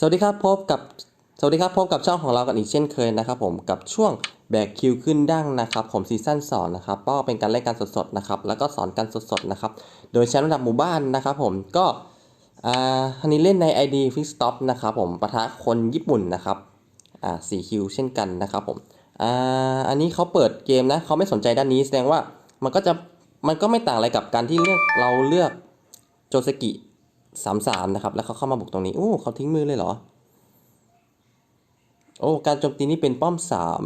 สวัสดีครับพบกับสวัสดีครับพบกับช่องของเรากันอีกเช่นเคยนะครับผมกับช่วงแบกคิวขึ้นดั้งนะครับผมซีซั่นสอนนะครับก็เป็นการเล่นการสดๆนะครับแล้วก็สอนกันสดๆนะครับโดยใช้ระดับหมู่บ้านนะครับผมก็อ่าอันนี้เล่นใน ID f i x Stop นะครับผมปะทะคนญี่ปุ่นนะครับอ่าสี่คิวเช่นกันนะครับผมอ่าอันนี้เขาเปิดเกมนะเขาไม่สนใจด้านนี้แสดงว่ามันก็จะมันก็ไม่ต่างอะไรกับการที่เลือกเราเลือกโจสกิ สามสามนะครับ แล้วเขาเข้ามาบุกตรงนี้โอ้เขาทิ้งมือเลยเหรอ โอ้การโจมตีนี่เป็นป้อมสาม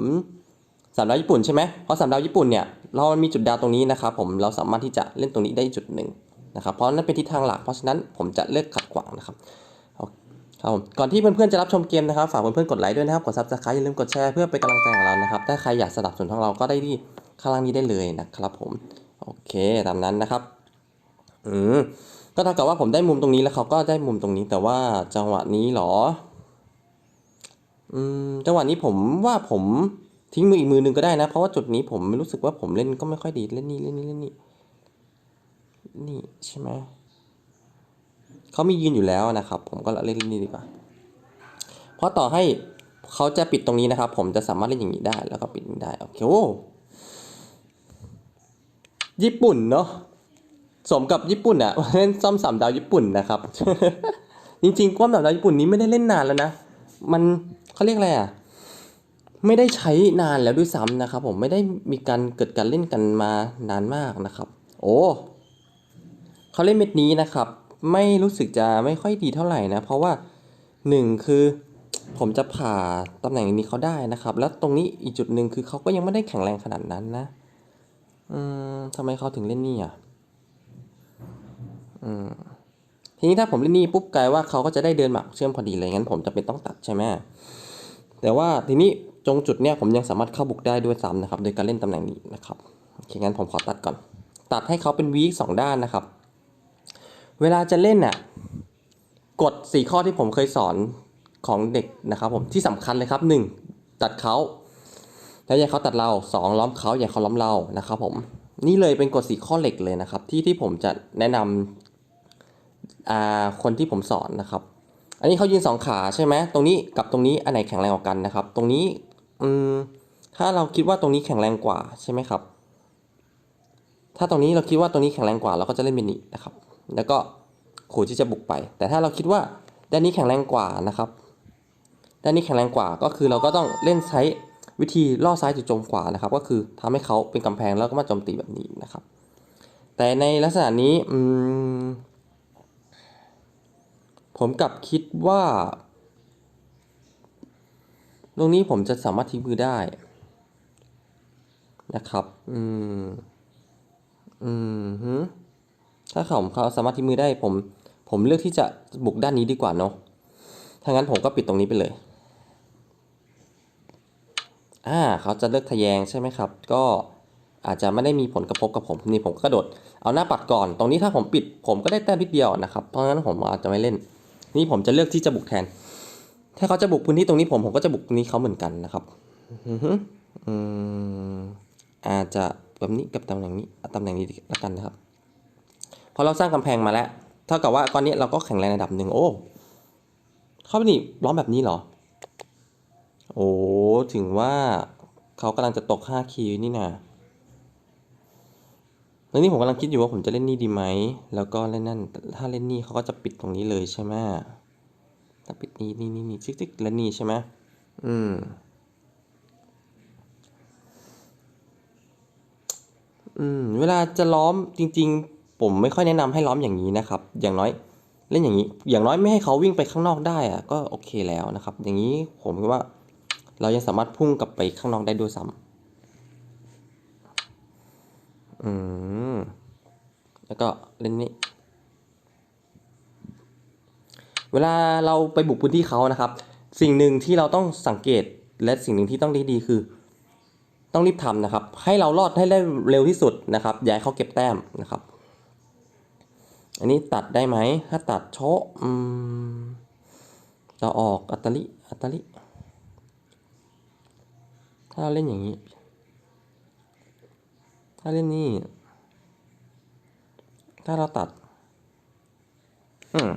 สามดาวญี่ปุ่นใช่ไหมเพราะสามดาวญี่ปุ่นเนี่ยเรามีจุดดาวตรงนี้นะครับผมเราสามารถที่จะเล่นตรงนี้ได้จุดหนึ่งนะครับเพราะนั่นเป็นทิศทางหลักเพราะฉะนั้นผมจะเลือกขัดขวางนะครับครับผมก่อนที่เพื่อนๆจะรับชมเกมนะครับฝากเพื่อนๆกดไลค์ด้วยนะครับกดซับสไครต์อย่าลืมกดแชร์เพื่อเป็นกำลังใจของเรานะครับถ้าใครอยากสนับสนุนของเราก็ได้ที่ข้างล่างนี้ได้เลยนะครับผมโอเคตามนั้นนะครับอืม ก็เท่ากับว่าผมได้มุมตรงนี้แล้วเขาก็ได้มุมตรงนี้แต่ว่าจังหวะนี้เหรออืมจังหวะนี้ผมว่าผมทิ้งมืออีกมือหนึ่งก็ได้นะ เพราะว่าจุดนี้ผมรู้สึกว่าผมเล่นก็ไม่ค่อยดีเล่นนี่เล่นนี่เล่นนี่นี่ใช่ไหมเขามียืนอยู่แล้วนะครับ ผมก็เล่นนี่ดีกว่าเพราะต่อให้เขาจะปิดตรงนี้นะครับ ผมจะสามารถเล่นอย่างนี้ได้แล้วก็ปิดได้โอเคโอ้ญี่ปุ่นเนาะ สมกับญี่ปุ่นอะเล่นซ่อมสามดาวญี่ปุ่นนะครับ จริงๆความสามดาวญี่ปุ่นนี้ไม่ได้เล่นนานแล้วนะ มันเขาเรียกอะไรอะไม่ได้ใช้นานแล้วด้วยซ้ำนะครับ ผมไม่ได้มีการเกิดการเล่นกันมานานมากนะครับ โอ้เขาเล่นเม็ดนี้นะครับ ไม่รู้สึกจะไม่ค่อยดีเท่าไหร่นะ เพราะว่าหนึ่งคือผมจะผ่าตำแหน่งนี้เขาได้นะครับ แล้วตรงนี้อีกจุดหนึ่งคือเขาก็ยังไม่ได้แข็งแรงขนาดนั้นนะ อืมทำไมเขาถึงเล่นนี่อะ อืมทีนี้ถ้าผมเล่นนี่ปุ๊บกลายว่าเขาก็จะได้เดินหมากเชื่อมพอดีเลยงั้นผมจะเป็นต้องตัดใช่ไหมแต่ว่าทีนี้ตรงจุดเนี้ยผมยังสามารถเข้าบุกได้ด้วยซ้ำนะครับ โดยการเล่นตำแหน่งนี้นะครับโอเคงั้นผมขอตัดก่อน ตัดให้เขาเป็นวีคสองด้านนะครับ เวลาจะเล่นน่ะกฎสี่ข้อที่ผมเคยสอนของเด็กนะครับ ผมที่สำคัญเลยครับหนึ่งตัดเขาแล้วอย่าเขาตัดเราสองล้อมเขาอย่าเขาล้อมเรานะครับ ผมนี่เลยเป็นกฎสี่ข้อเหล็กเลยนะครับ ที่ที่ผมจะแนะนำอ่า คนที่ผมสอนนะครับ อันนี้เขายืนสองขาใช่ไหมตรงนี้กับตรงนี้อันไหนแข็งแรงกว่ากันนะครับ ตรงนี้อืมถ้าเราคิดว่าตรงนี้แข็งแรงกว่าใช่ไหมครับ ถ้าตรงนี้เราคิดว่าตรงนี้แข็งแรงกว่าเราก็จะเล่นมินินะครับ แล้วก็ขู่ที่จะบุกไป แต่ถ้าเราคิดว่าด้านนี้แข็งแรงกว่านะครับ ด้านนี้แข็งแรงกว่าก็คือเราก็ต้องเล่นใช้วิธีล่อซ้ายจู่โจมขวานะครับ ก็คือทำให้เขาเป็นกำแพงแล้วก็มาโจมตีแบบนี้นะครับ แต่ในลักษณะนี้อืม ผมกลับคิดว่า ตรงนี้ผมจะสามารถทิ้งมือได้ นะครับ อืม อืมฮึถ้าเขาเขาสามารถทิ้งมือได้ ผม ผมเลือกที่จะบุกด้านนี้ดีกว่าเนาะถ้างั้นผมก็ปิดตรงนี้ไปเลย อ่า เขาจะเลือกทะแยงใช่ไหมครับ ก็อาจจะไม่ได้มีผลกระทบกับผมนี่ผมก็กระโดด เอาหน้าปัดก่อน ตรงนี้ถ้าผมปิด ผมก็ได้แต้มนิดเดียวนะครับ เพราะงั้นผมอาจจะไม่เล่น นี่ผมจะเลือกที่จะบุกแทน ถ้าเขาจะบุกพื้นที่ตรงนี้ผมผมก็จะบุกนี้เขาเหมือนกันนะครับอือฮึอืมอาจจะแบบนี้กับตำแหน่งนี้ตำแหน่งนี้ล้วกันนะครับ พอเราสร้างกำแพงมาแล้ว เท่ากับว่าก้อนนี้เราก็แข็งแรงระดับหนึ่งโอ้ เข้าไปนี่ล้อมแบบนี้เหรอ โอ้ ถึงว่าเขากำลังจะตก 5 คิวนี่นะ แล้วนี่ผมกำลังคิดอยู่ว่าผมจะเล่นนี่ดีไหม แล้วก็เล่นนั่น ถ้าเล่นนี่เขาก็จะปิดตรงนี้เลยใช่ไหมถ้าปิดนี่นี่นี่นี่จิ๊กจิ๊กแล้วนี่ใช่ไหมอืม อืม เวลาจะล้อมจริง ๆ ผมไม่ค่อยแนะนำให้ล้อมอย่างนี้นะครับ อย่างน้อย เล่นอย่างนี้ อย่างน้อยไม่ให้เขาวิ่งไปข้างนอกได้อะก็โอเคแล้วนะครับ อย่างนี้ผมคิดว่า เรายังสามารถพุ่งกลับไปข้างนอกได้ด้วยซ้ำ อืม แล้วก็เล่นนี้ เวลาเราไปบุกพื้นที่เขานะครับ สิ่งหนึ่งที่เราต้องสังเกตและสิ่งหนึ่งที่ต้องดีๆคือ ต้องรีบทำนะครับ ให้เรารอดให้ได้เร็วที่สุดนะครับอย่าให้เขาเก็บแต้มนะครับ อันนี้ตัดได้ไหมถ้าตัดโชะอืมจะออกอัตลิอัตลิถ้าเราเล่นอย่างนี้ ถ้าเล่นนี่ถ้าเราตัด อืม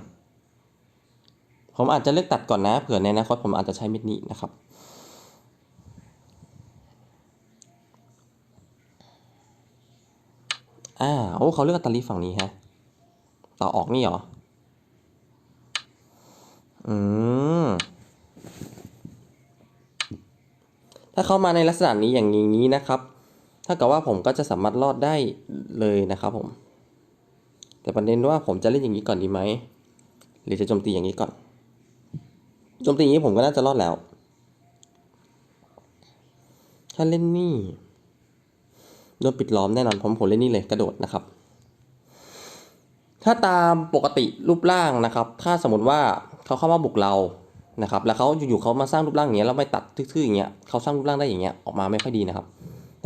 ผมอาจจะเลือกตัดก่อนนะเผื่อในอนาคตผมอาจจะใช้เม็ดนี้นะครับ อ่า โอ้เขาเลือกตาลีฝั่งนี้ฮะ ต่อออกนี่เหรอ อืม ถ้าเข้ามาในลักษณะนี้อย่างนี้นะครับ ถ้ากับว่าผมก็จะสามารถรอดได้เลยนะครับผม แต่ประเด็นว่าผมจะเล่นอย่างนี้ก่อนดีไหม หรือจะโจมตีอย่างนี้ก่อน โจมตีอย่างนี้ผมก็น่าจะรอดแล้ว ถ้าเล่นนี่โดนปิดล้อมแน่นอนผมผมเล่นนี่เลยกระโดดนะครับ ถ้าตามปกติรูปร่างนะครับ ถ้าสมมติว่าเขาเข้ามาบุกเรานะครับ แล้วเขาอยู่ๆเขามาสร้างรูปร่างอย่างเงี้ยแล้วไม่ตัดทื่อๆอย่างเงี้ยเขาสร้างรูปร่างได้อย่างเงี้ยออกมาไม่ค่อยดีนะครับ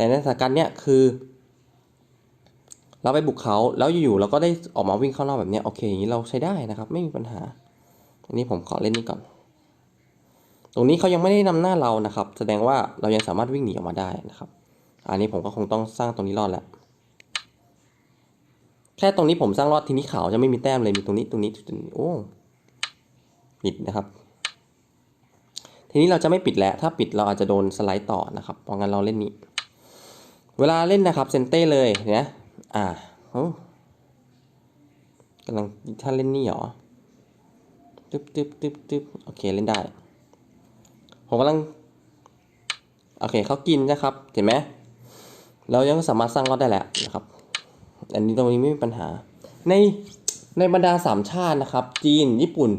แต่ในสถานการณ์เนี้ยคือ เราไปบุกเขาแล้วอยู่ๆเราก็ได้ออกมาวิ่งเข้านอกแบบเนี้ยโอเคอย่างนี้เราใช้ได้นะครับ ไม่มีปัญหา อันนี้ผมขอเล่นนี่ก่อน ตรงนี้เขายังไม่ได้นำหน้าเรานะครับ แสดงว่าเรายังสามารถวิ่งหนีออกมาได้นะครับ อันนี้ผมก็คงต้องสร้างตรงนี้รอดแหละแค่ตรงนี้ผมสร้างรอดทีนี้ขาวจะไม่มีแต้มเลยมีตรงนี้ตรงนี้ตรงนี้โอ้ปิดนะครับ ทีนี้เราจะไม่ปิดแล้ว ถ้าปิดเราอาจจะโดนสไลด์ต่อนะครับเพราะงั้นเราเล่นนี้ เวลาเล่นนะครับเซนเต้เลยเนี่ยอ่าโอ้กำลังถ้าเล่นนี่เหรอตึ๊บตึ๊บตึ๊บตึ๊บโอเคเล่นได้ ผมกำลัง โอเคเขากินนะครับ เห็นไหมเรายังสามารถสร้างรอดได้แหละนะครับ อันนี้ตรงนี้ไม่มีปัญหา ในในบรรดาสามชาตินะครับ จีน ญี่ปุ่น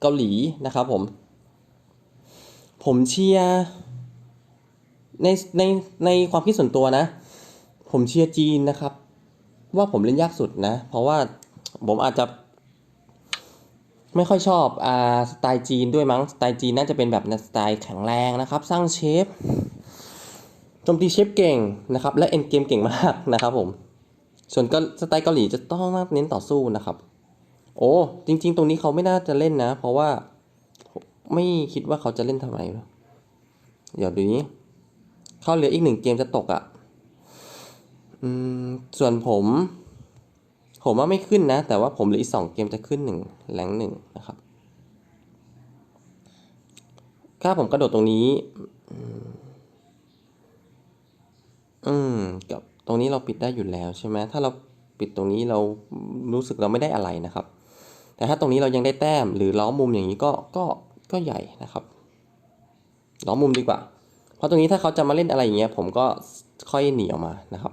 เกาหลีนะครับผม ผมเชียร์ ในในในความคิดส่วนตัวนะ ผมเชียร์จีนนะครับ ว่าผมเล่นยากสุดนะ เพราะว่าผมอาจจะ ไม่ค่อยชอบอ่าสไตล์จีนด้วยมั้งสไตล์จีนน่าจะเป็นแบบสไตล์แข็งแรงนะครับ สร้างเชฟโจมตีเชฟเก่งนะครับ และเอ็นเกมเก่งมากนะครับผมส่วนก็สไตล์เกาหลีจะต้องเน้นต่อสู้นะครับ โอ้จริง ๆ ตรงนี้เขาไม่น่าจะเล่นนะ เพราะว่าไม่คิดว่าเขาจะเล่นทำไมเดี๋ยวดูนี้ เขาเหลืออีกหนึ่งเกมจะตกอะ่ะอืมส่วนผม ผมว่าไม่ขึ้นนะ แต่ว่าผมเหลืออีกสองเกมจะขึ้นหนึ่งแรงหนึ่งนะครับ ถ้าผมกระโดดตรงนี้อืมอืมกับตรงนี้เราปิดได้อยู่แล้วใช่ไหมถ้าเราปิดตรงนี้เรารู้สึกเราไม่ได้อะไรนะครับ แต่ถ้าตรงนี้เรายังได้แต้มหรือล้อมมุมอย่างนี้ก็ก็ก็ใหญ่นะครับ ล้อมมุมดีกว่า เพราะตรงนี้ถ้าเขาจะมาเล่นอะไรอย่างเงี้ยผมก็ค่อยหนีออกมานะครับ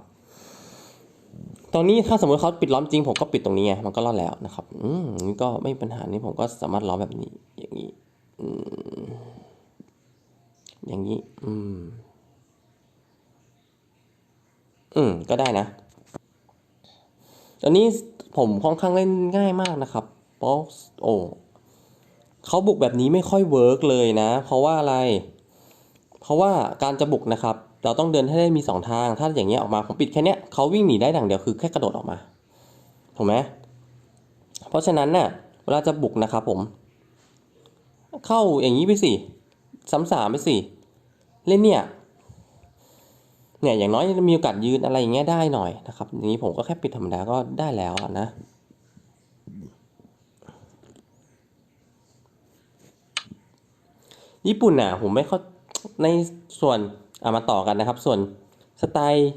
ตอนนี้ถ้าสมมติเขาปิดล้อมจริง ผมก็ปิดตรงนี้ไงมันก็รอดแล้วนะครับ อืมนี่ก็ไม่มีปัญหานี่ผมก็สามารถล้อมแบบนี้ อย่างนี้อืมอย่างนี้ อืม อืม ก็ได้นะ ตอนนี้ผมค่อนข้างเล่นง่ายมากนะครับเพราะโอ้เขาบุกแบบนี้ไม่ค่อยเวิร์กเลยนะ เพราะว่าอะไร เพราะว่าการจะบุกนะครับ เราต้องเดินให้ได้มีสองทาง ถ้าอย่างเงี้ยออกมาผมปิดแค่เนี้ยเขาวิ่งหนีได้ดังเดียวคือแค่กระโดดออกมาถูกไหมเพราะฉะนั้นน่ะเวลาจะบุกนะครับผม เข้าอย่างนี้ไปสิซ้ำสามไปสิเล่นเนี่ยเนี่ยอย่างน้อยมีโอกาสยืนอะไรอย่างเงี้ยได้หน่อยนะครับอย่างนี้ผมก็แค่ปิดธรรมดาก็ได้แล้วนะญี่ปุ่นน่ะผมไม่เข้า ในส่วนอามาต่อกันนะครับ ส่วนสไตล์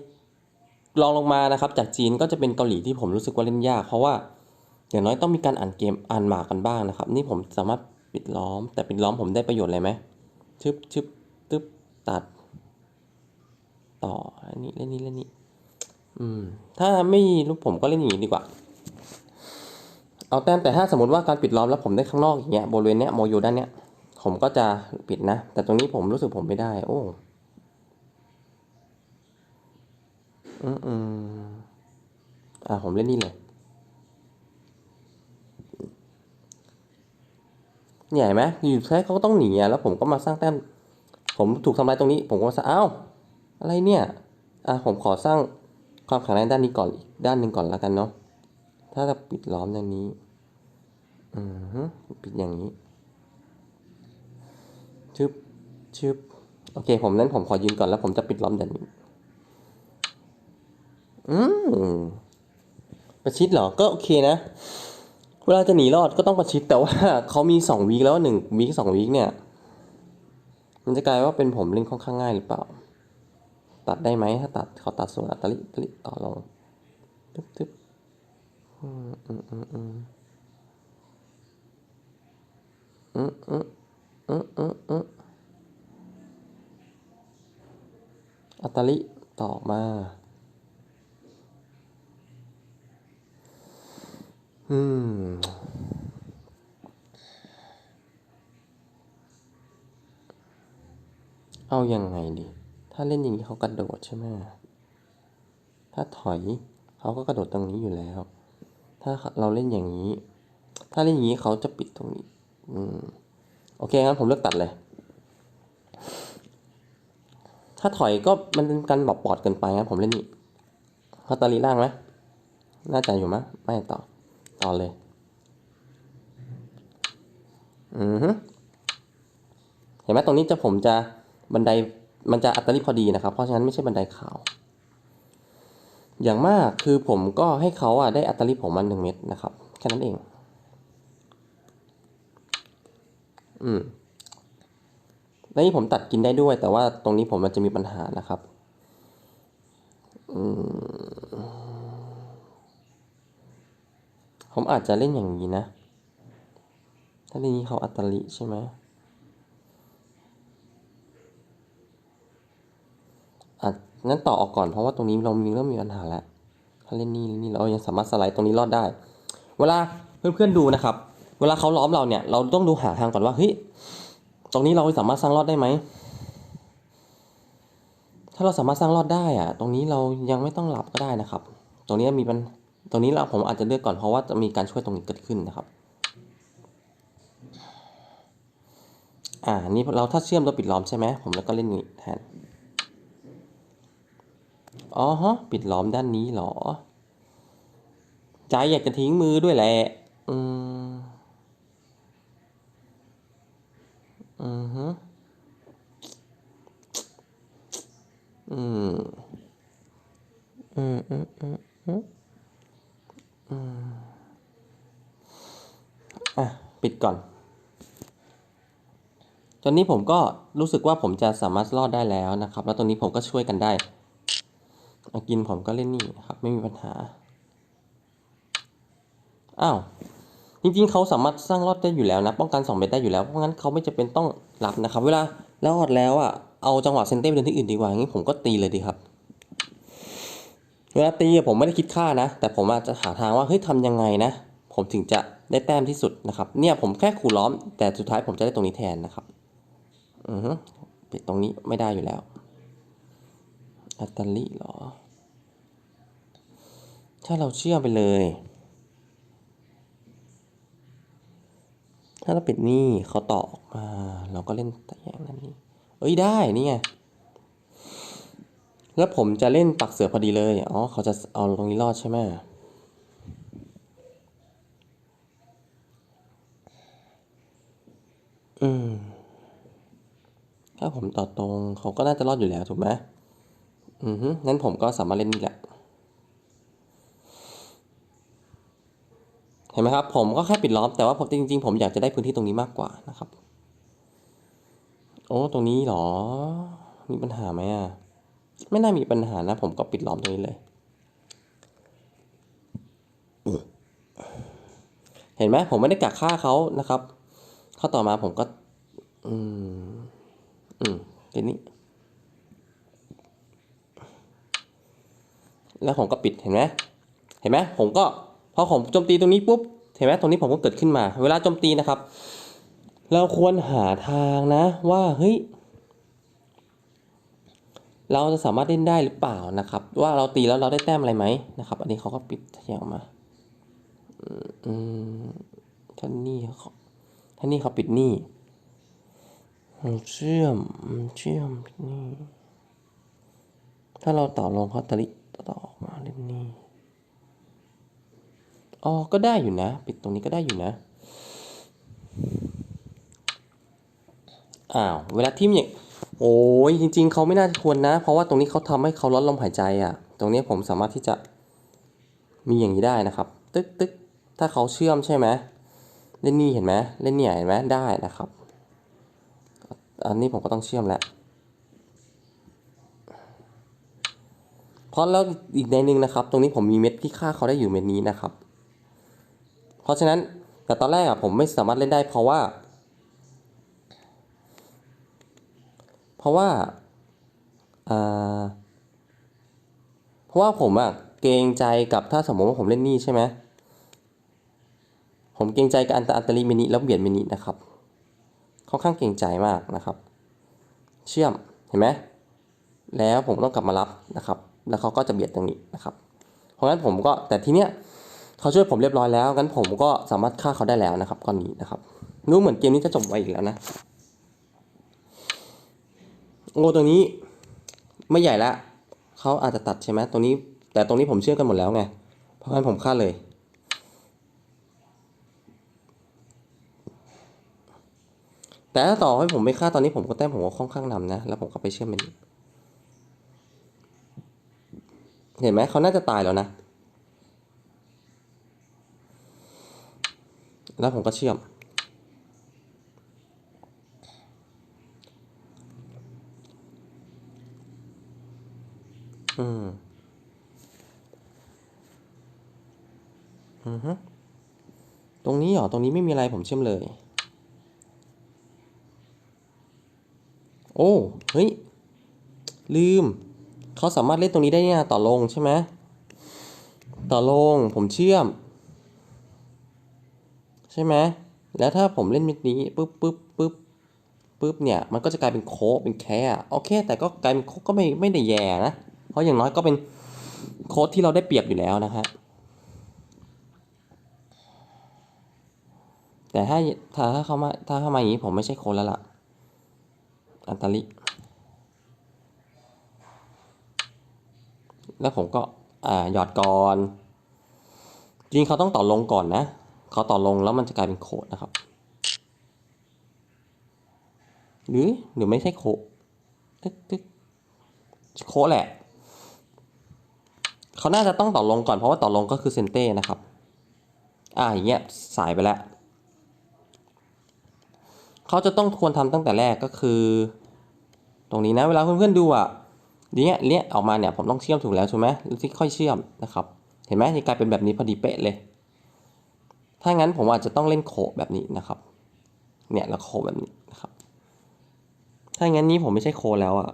รองลงมานะครับ จากจีนก็จะเป็นเกาหลีที่ผมรู้สึกว่าเล่นยาก เพราะว่าอย่างน้อยต้องมีการอ่านเกมอ่านหมากกันบ้างนะครับ นี่ผมสามารถปิดล้อม แต่ปิดล้อมผมได้ประโยชน์อะไรไหมชึบชึบตึ๊บตัด ต่ออันนี้เล่นนี้เล่นนี้อืม ถ้าไม่รู้ผมก็เล่นอย่างนี้ดีกว่า เอาแต้มแต่ถ้าสมมติว่าการปิดล้อมแล้วผมได้ข้างนอกอย่างเงี้ยบริเวณเนี้ยโมยูด้านเนี้ย ผมก็จะปิดนะ แต่ตรงนี้ผมรู้สึกผมไม่ได้ โอ้ อืมอืมอ่าผมเล่นนี่เลยเนี่ไหมอยู่แค่เขาก็ต้องหนีอะแล้วผมก็มาสร้างแต้ม ผมถูกทำลายตรงนี้ ผมก็มาสร้างอ้าวอะไรเนี่ย อะผมขอสร้างความแข็งแรงด้านนี้ก่อนอีกด้านหนึ่งก่อนแล้วกันเนาะ ถ้าจะปิดล้อมอย่างนี้ อือฮึปิดอย่างนี้ ชึบชึบโอเค ผมนั้นผมขอยืนก่อนแล้วผมจะปิดล้อมด้านนี้อืมประชิดเหรอ ก็โอเคนะเเวลาจะหนีรอดก็ต้องประชิดแต่ว่าเขามีสองวีคแล้วหนึ่งวีคสองวีคเนี่ย มันจะกลายว่าเป็นผมเล่นค่อนข้างง่ายหรือเปล่า ตัดได้ไหมถ้าตัดเขาตัดส่วนอัตลิตลิต่อลงตึ๊บตึ๊บอืมอืมอืมอืมอืม อืออืออัตลิต่อมา อืม เอายังไงดี ถ้าเล่นอย่างนี้เขากระโดดใช่ไหม ถ้าถอยเขาก็กระโดดตรงนี้อยู่แล้ว ถ้าเราเล่นอย่างนี้ ถ้าเล่นอย่างนี้เขาจะปิดตรงนี้ อืม โอเคงั้นผมเลือกตัดเลย ถ้าถอยก็มันเป็นการบอบปอดเกินไปงั้นผมเล่นนี่เขาตาลีล่างไหมน่าจะอยู่มั้ยไม่ต่อ ต่อเลย อือฮึเห็นไหมตรงนี้จะผมจะบันไดมันจะอัตราลิพอดีนะครับ เพราะฉะนั้นไม่ใช่บันไดขาว อย่างมากคือผมก็ให้เขาอะได้อัตราลิผมมันหนึ่งเม็ดนะครับ แค่นั้นเอง อืมแล้วนี่ผมตัดกินได้ด้วย แต่ว่าตรงนี้ผมมันจะมีปัญหานะครับ อืม ผมอาจจะเล่นอย่างนี้นะ ถ้าเล่นนี้เขาอัตลิใช่ไหมอาจงั้นต่อออกก่อนเพราะว่าตรงนี้เรามีเริ่มมีปัญหาแล้วถ้าเล่นนี่เล่นนี่เรายังสามารถสไลด์ตรงนี้รอดได้ เวลาเพื่อนๆดูนะครับ เวลาเขาล้อมเราเนี่ย เราต้องดูหาทางก่อนว่าเฮ้ยตรงนี้เราสามารถสร้างรอดได้ไหมถ้าเราสามารถสร้างรอดได้อะตรงนี้เรายังไม่ต้องหลับก็ได้นะครับ ตรงนี้มีปัญตรงนี้เราผมอาจจะเลือกก่อนเพราะว่าจะมีการช่วยตรงนี้เกิดขึ้นนะครับ อ่า นี่เราถ้าเชื่อมตัวปิดล้อมใช่ไหมผมแล้วก็เล่นนี้แทน อ๋อฮะปิดล้อมด้านนี้เหรอ ใจอยากจะทิ้งมือด้วยแหละ อืม อือฮึอืมอืมอืมอืมอืมอืมอะ ปิดก่อน ตอนนี้ผมก็รู้สึกว่าผมจะสามารถรอดได้แล้วนะครับ แล้วตรงนี้ผมก็ช่วยกันได้อากินผมก็เล่นนี่ครับ ไม่มีปัญหา อ้าว จริงๆเขาสามารถสร้างรอดได้อยู่แล้วนะ ป้องกัน2เม็ดได้อยู่แล้ว เพราะงั้นเขาไม่จะเป็นต้องรับนะครับ เวลารอดแล้วอะ เอาจังหวะเซนเต้ไปเดินที่อื่นดีกว่าอย่างนี้ผมก็ตีเลยดีครับ เวลาตีผมไม่ได้คิดค่านะ แต่ผมอาจจะหาทางว่าเฮ้ยทำยังไงนะ ผมถึงจะได้แต้มที่สุดนะครับ เนี่ยผมแค่ขู่ล้อม แต่สุดท้ายผมจะได้ตรงนี้แทนนะครับ อือฮึปิดตรงนี้ไม่ได้อยู่แล้วอัตตลิเหรอ ถ้าเราเชื่อไปเลย ถ้าเราปิดนี่เขาต่อออกมา เราก็เล่นตะแยงนั่นนี่เอ้ยได้นี่ไงแล้วผมจะเล่นปักเสือพอดีเลย อ๋อ เขาจะเอาตรงนี้รอดใช่ไหมอืม ถ้าผมต่อตรงเขาก็น่าจะรอดอยู่แล้วถูกไหมอือฮึงั้นผมก็สามารถเล่นนี่แหละ ห็นไหมครับผมก็แค่ปิดล้อมแต่ว่าผมจริงๆ ผมอยากจะได้พื้นที่ตรงนี้มากกว่านะครับ โอ้ตรงนี้เหรอ มีปัญหาไหมอะไม่น่ามีปัญหานะ ผมก็ปิดล้อมตรงนี้เลย เห็นไหมผมไม่ได้กักฆ่าเขานะครับข้อต่อมาผมก็ อืม อืมทีนี้ แล้วผมก็ปิดเห็นไหมเห็นไหมผมก็ อผมโจมตีตรงนี้ปุ๊บเห็นไหมตรงนี้ผมก็เกิดขึ้นมา เวลาโจมตีนะครับ เราควรหาทางนะว่าเฮ้ยเราจะสามารถเล่นได้หรือเปล่านะครับ ว่าเราตีแล้วเราได้แต้มอะไรไหมนะครับ อันนี้เขาก็ปิดแยกออกมาอืมท่านนี่เขาท่านนี่เขาปิดนี่เชื่อมเชื่อมนี่ถ้าเราต่อลงเขาตะลิต่อออกมาเล่นนี่ อ๋อก็ได้อยู่นะ ปิดตรงนี้ก็ได้อยู่นะอ้าวเวลาทิมอย่างโอ้ยจริง ๆเขาไม่น่าควรนะ เพราะว่าตรงนี้เขาทำให้เขาลดลมหายใจอะ ตรงนี้ผมสามารถที่จะมีอย่างนี้ได้นะครับ ตึ๊กตึ๊กถ้าเขาเชื่อมใช่ไหมเล่นนี่เห็นไหมเล่นเนี่ยเห็นไหมได้นะครับ อันนี้ผมก็ต้องเชื่อมแล้วเพราะแล้วอีกในหนึ่งนะครับ ตรงนี้ผมมีเม็ดที่ฆ่าเขาได้อยู่เม็ดนี้นะครับ ราะฉะนั้นแต่ตอนแรกอะผมไม่สามารถเล่นได้เพราะว่า เพราะว่าเพราะว่าผมอะเกรงใจกับถ้าสมมติว่าผมเล่นนี่ใช่ไหมผมเกรงใจกับอันตอันตรีมินิแล้วเบียดมินินะครับค่อนข้างเกรงใจมากนะครับ เชื่อมเห็นไหมแล้วผมต้องกลับมารับนะครับ แล้วเขาก็จะเบียดตรงนี้นะครับ เพราะฉะนั้นผมก็แต่ทีเนี้ย เขาช่วยผมเรียบร้อยแล้วงั้นผมก็สามารถฆ่าเขาได้แล้วนะครับก้อนนี้นะครับรู้เหมือนเกมนี้จะจบไวอีกแล้วนะโง่ตัวนี้ไม่ใหญ่ละเขาอาจจะตัดใช่ไหมตรงนี้ แต่ตรงนี้ผมเชื่อกันหมดแล้วไง เพราะฉะนั้นผมฆ่าเลย แต่ถ้าต่อให้ผมไม่ฆ่าตอนนี้ผมก็แต้มผมก็ค่อนข้างนำนะ แล้วผมก็ไปเชื่อมมันอีกเห็นไหมเขาน่าจะตายแล้วนะ แล้วผมก็เชื่อม อืม อือฮึตรงนี้เหรอ ตรงนี้ไม่มีอะไรผมเชื่อมเลย โอ้ เฮ้ย ลืม เขาสามารถเล่นตรงนี้ได้เนี่ย ต่อลงใช่ไหม ต่อลง ผมเชื่อม ใช่ไหมแล้วถ้าผมเล่นมิดนี้ปุ๊บปุ๊บปุ๊บปุ๊บเนี่ยมันก็จะกลายเป็นโค้เป็นแค่โอเค แต่ก็กลายเป็นโค้กก็ไม่ไม่ได้แย่นะ เพราะอย่างน้อยก็เป็นโค้ดที่เราได้เปรียบอยู่แล้วนะฮะแต่ถ้าถ้าถ้าเขามาถ้าเข้ามาอย่างนี้ผมไม่ใช่โค้ดแล้วล่ะ อันตาลิแล้วผมก็อ่าหยอดก่อน จริงเขาต้องต่อลงก่อนนะ เขาต่อลงแล้วมันจะกลายเป็นโคดนะครับ หรือหรือไม่ใช่โคดตึ๊กโคดแหละ เขาน่าจะต้องต่อลงก่อนเพราะว่าต่อลงก็คือเซนเต้นะครับ อ่าอย่างเงี้ยสายไปแล้ว เขาจะต้องควรทำตั้งแต่แรกก็คือ ตรงนี้นะเวลาเพื่อนๆดูอะเนี้ยเนี้ยออกมาเนี่ยผมต้องเชื่อมถูกแล้วใช่ไหมแล้วที่ค่อยเชื่อมนะครับ เห็นไหมนี่กลายเป็นแบบนี้พอดีเป๊ะเลย ถ้างั้นผมอาจจะต้องเล่นโคแบบนี้นะครับ เนี่ยแล้วโคแบบนี้นะครับ ถ้างั้นนี้ผมไม่ใช่โคแล้วอะ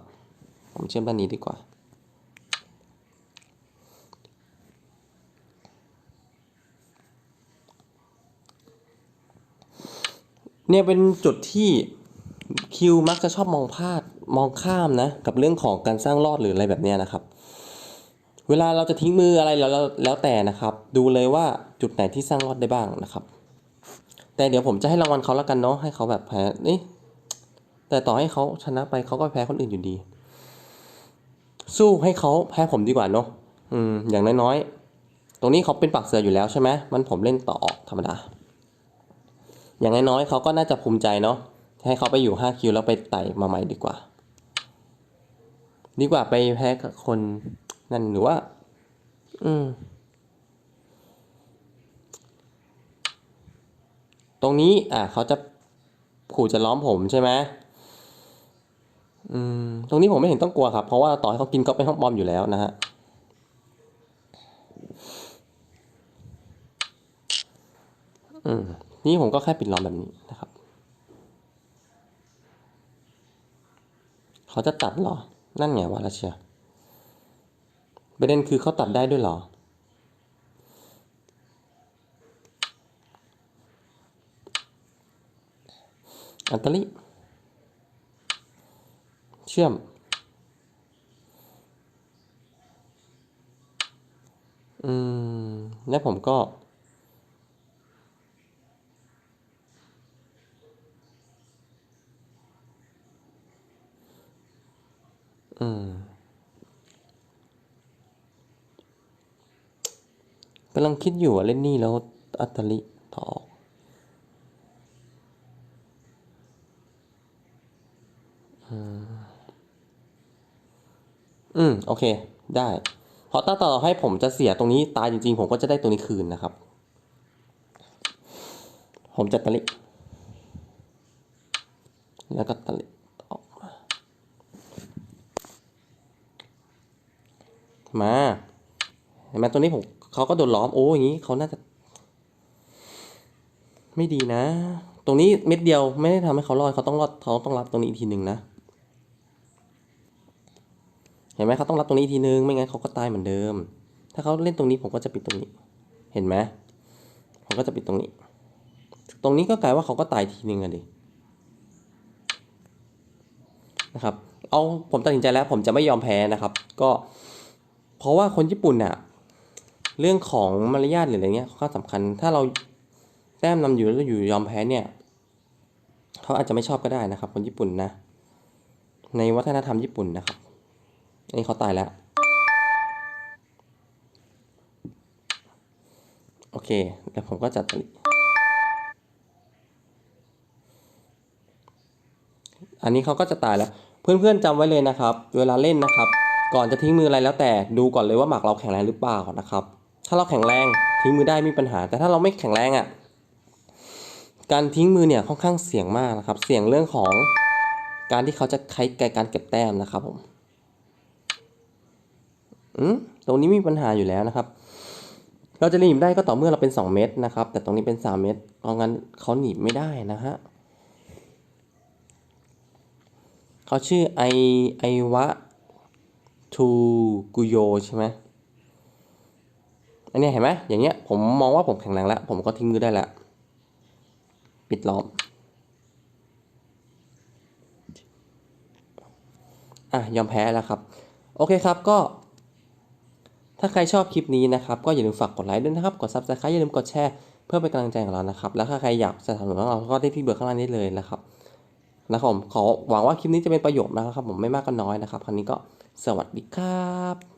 ผมเชื่อมด้านนี้ดีกว่า เนี่ยเป็นจุดที่คิวมักจะชอบมองพลาดมองข้ามนะ กับเรื่องของการสร้างรอดหรืออะไรแบบนี้นะครับ เวลาเราจะทิ้งมืออะไรแล้วแล้วแล้วแต่นะครับ ดูเลยว่าจุดไหนที่สร้างรอดได้บ้างนะครับ แต่เดี๋ยวผมจะให้รางวัลเขาแล้วกันเนาะให้เขาแบบแพ้นี่แต่ต่อให้เขาชนะไปเขาก็แพ้คนอื่นอยู่ดี สู้ให้เขาแพ้ผมดีกว่าเนาะอืมอย่างน้อยๆตรงนี้เขาเป็นปากเสืออยู่แล้วใช่ไหมมันผมเล่นต่อธรรมดา อย่างน้อยๆเขาก็น่าจะภูมิใจเนาะให้เขาไปอยู่5คิวแล้วไปไต่มาใหม่ดีกว่า ดีกว่าไปแพ้คน นั่นหรือว่า อืม ตรงนี้ อะเขาจะขู่จะล้อมผมใช่ไหมอืม ตรงนี้ผมไม่เห็นต้องกลัวครับ เพราะว่าต่อให้เขากินก็เป็นห้องบอมอยู่แล้วนะฮะอืม นี่ผมก็แค่ปิดล้อมแบบนี้นะครับ เขาจะตัดเหรอ นั่นไงวะละเชีย ประเด็นคือเขาตัดได้ด้วยเหรอ อันตลิ เชื่อม อืม แล้วผมก็ กำลังคิดอยู่ว่าเล่นนี่แล้วอัตลิถอดออกอืมอืม โอเค ได้ เพราะถ้าต่อให้ผมจะเสียตรงนี้ตายจริงๆ ผมก็จะได้ตัวนี้คืนนะครับ ผมจะตะลิ แล้วก็ตะลิออกมามาเห็นไหมตัวนี้ผม เขาก็โดนล้อมโอ้อย่างนี้เขาน่าจะ ไม่ดีนะ ตรงนี้เม็ดเดียวไม่ได้ทำให้เขารอดเขาต้องรอดเขาต้องรับตรงนี้อีกทีหนึ่งนะเห็นไหมเขาต้องรับตรงนี้อีกทีนึงไม่งั้นเขาก็ตายเหมือนเดิม ถ้าเขาเล่นตรงนี้ผมก็จะปิดตรงนี้ เห็นไหมผมก็จะปิดตรงนี้ ตรงนี้ก็กลายว่าเขาก็ตายทีนึงอะดินะครับ เอาผมตัดสินใจแล้วผมจะไม่ยอมแพ้นะครับ ก็ เพราะว่าคนญี่ปุ่นน่ะ เรื่องของมารยาทหรืออะไรเงี้ยค่อนข้าสำคัญ ถ้าเราแต้มนำอยู่แล้วอยู่ยอมแพ้เนี่ยเขาอาจจะไม่ชอบก็ได้นะครับ คนญี่ปุ่นนะ ในวัฒนธรรมญี่ปุ่นนะครับอันนี้เขาตายแล้ว โอเคแล้วผมก็จัดอันนี้เขาก็จะตายแล้ว เพื่อนๆจำไว้เลยนะครับ เวลาเล่นนะครับ ก่อนจะทิ้งมืออะไรแล้วแต่ดูก่อนเลยว่าหมากเราแข็งแรงหรือเปล่านะครับ ถ้าเราแข็งแรงทิ้งมือได้ไม่มีปัญหา แต่ถ้าเราไม่แข็งแรงอะ การทิ้งมือเนี่ยค่อนข้างเสี่ยงมากนะครับ เสี่ยงเรื่องของการที่เขาจะใช้แกการเก็บแต้มนะครับผมอืมตรงนี้มีปัญหาอยู่แล้วนะครับ เราจะหนีบได้ก็ต่อเมื่อเราเป็น 2 เม็ดนะครับ แต่ตรงนี้เป็น 3 เม็ดเพราะงั้นเขาหนีบไม่ได้นะฮะเขาชื่อไอไอวะทูกุโยใช่ไหม อันนี้เห็นไหมอย่างเงี้ยผมมองว่าผมแข็งแรงแล้ว ผมก็ทิ้งมือได้แล้วปิดล้อมอะยอมแพ้แล้วครับ โอเคครับก็ ถ้าใครชอบคลิปนี้นะครับ ก็อย่าลืมฝากกดไลค์ด้วยนะครับ กด subscribe อย่าลืมกดแชร์เพื่อเป็นกำลังใจของเรานะครับ แล้วถ้าใครอยากสนับสนุนเราก็ได้ที่เบอร์ข้างล่างนี้เลยนะครับนะครับผมขอหวังว่าคลิปนี้จะเป็นประโยชน์นะครับผมไม่มากก็น้อยนะครับครั้นี้ก็สวัสดีครับ